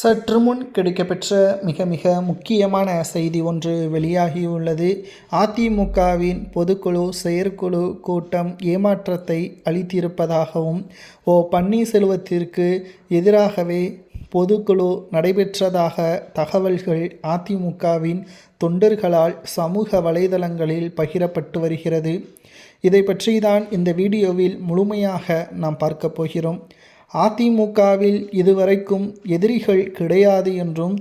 சற்று முன் கிடைக்கப்பெற்ற மிக மிக முக்கியமான செய்தி ஒன்று வெளியாகியுள்ளது. அதிமுகவின் பொதுக்குழு செயற்குழு கூட்டம் ஏமாற்றத்தை அளித்திருப்பதாகவும் ஓ பன்னீர்செல்வத்திற்கு எதிராகவே பொதுக்குழு நடைபெற்றதாக தகவல்கள் அதிமுகவின் தொண்டர்களால் சமூக வலைதளங்களில் பகிரப்பட்டு வருகிறது. இதை பற்றி தான் இந்த வீடியோவில் முழுமையாக நாம் பார்க்க போகிறோம். அதிமுகவில் இதுவரைக்கும் எதிரிகள் கிடையாது என்றும்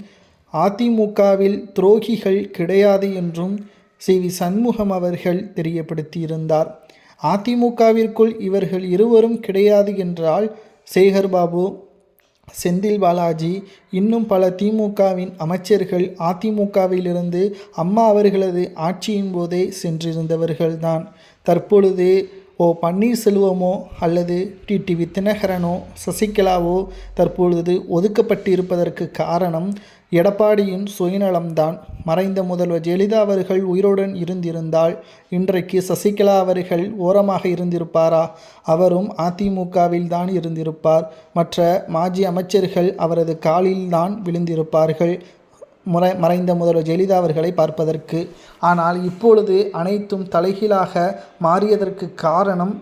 அதிமுகவில் துரோகிகள் கிடையாது என்றும் சி. வி. சண்முகம் அவர்கள் தெரியப்படுத்தியிருந்தார். அதிமுகவிற்குள் இவர்கள் இருவரும் கிடையாது என்றால் சேகர்பாபு செந்தில் பாலாஜி இன்னும் பல திமுகவின் அமைச்சர்கள் அதிமுகவிலிருந்து அம்மா அவர்களது ஆட்சியின் போதே சென்றிருந்தவர்கள்தான். தற்பொழுது ஓ பன்னீர்செல்வமோ அல்லது டிடிவி தினகரனோ சசிகலாவோ தற்பொழுது ஒதுக்கப்பட்டிருப்பதற்கு காரணம் எடப்பாடியின் சுயநலம்தான். மறைந்த முதல்வர் ஜெயலலிதா அவர்கள் உயிருடன் இருந்திருந்தால் இன்றைக்கு சசிகலா அவர்கள் ஓரமாக இருந்திருப்பாரா? அவரும் அதிமுகவில் தான் இருந்திருப்பார். மற்ற மாஜி அமைச்சர்கள் அவரது காலில்தான் விழுந்திருப்பார்கள். முறை மறைந்த முதல்வர் ஜெயலலிதா அவர்களை பார்ப்பதற்கு. ஆனால் இப்பொழுது அனைத்தும் தலைகீழாக மாறியதற்கு காரணம்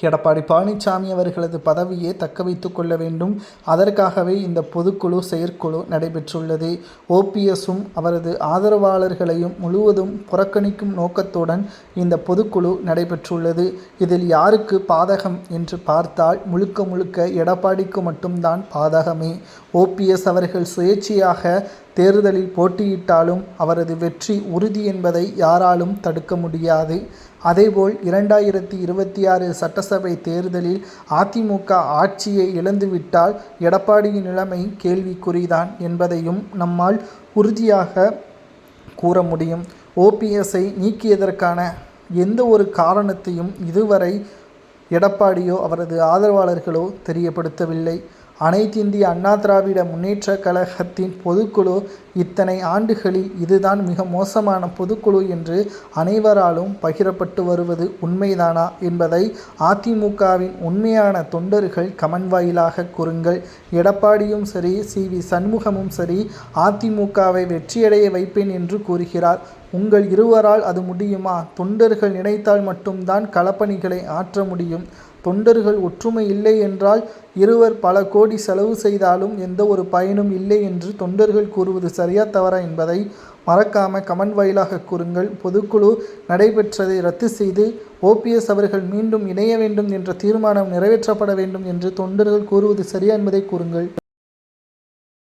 எடப்பாடி பழனிசாமி அவர்களது பதவியை தக்க வைத்து கொள்ள வேண்டும். அதற்காகவே இந்த பொதுக்குழு செயற்குழு நடைபெற்றுள்ளது. ஓபிஎஸும் அவரது ஆதரவாளர்களையும் முழுவதும் புறக்கணிக்கும் நோக்கத்துடன் இந்த பொதுக்குழு நடைபெற்றுள்ளது. இதில் யாருக்கு பாதகம் என்று பார்த்தால் முழுக்க முழுக்க எடப்பாடிக்கு மட்டும்தான் பாதகமே. ஓபிஎஸ் அவர்கள் சுயேட்சையாக தேர்தலில் போட்டியிட்டாலும் அவரது வெற்றி உறுதி என்பதை யாராலும் தடுக்க முடியாது. அதேபோல் இரண்டாயிரத்தி இருபத்தி ஆறு சட்டசபை தேர்தலில் அதிமுக ஆட்சியை இழந்துவிட்டால் எடப்பாடியின் நிலைமை கேள்விக்குறிதான் என்பதையும் நம்மால் உறுதியாக கூற முடியும். ஓபிஎஸ்ஐ நீக்கியதற்கான எந்த ஒரு காரணத்தையும் இதுவரை எடப்பாடியோ அவரது ஆதரவாளர்களோ தெரியப்படுத்தவில்லை. அனைத்திந்திய அண்ணா திராவிட முன்னேற்ற கழகத்தின் பொதுக்குழு. இத்தனை ஆண்டுகளில் இதுதான் மிக மோசமான பொதுக்குழு என்று அனைவராலும் பகிரப்பட்டு வருவது உண்மைதானா என்பதை அதிமுகவின் உண்மையான தொண்டர்கள் கமன் வாயிலாக கூறுங்கள். எடப்பாடியும் சரி சி. வி. சண்முகமும் சரி அதிமுகவை வெற்றியடைய வைப்பேன் என்று கூறுகிறார். உங்கள் இருவரால் அது முடியுமா? தொண்டர்கள் நினைத்தால் மட்டும்தான் களப்பணிகளை ஆற்ற முடியும். தொண்டர்கள் ஒற்றுமை இல்லை என்றால் இருவர் பல கோடி செலவு செய்தாலும் எந்த ஒரு பயனும் இல்லை என்று தொண்டர்கள் கூறுவது சரியா தவறா என்பதை மறக்காம கமெண்ட் வாயிலாக கூறுங்கள். பொதுக்குழு நடைபெற்றதை ரத்து செய்து ஓபிஎஸ் அவர்கள் மீண்டும் இணைய வேண்டும் என்ற தீர்மானம் நிறைவேற்றப்பட வேண்டும் என்று தொண்டர்கள் கூறுவது சரியா என்பதை கூறுங்கள்.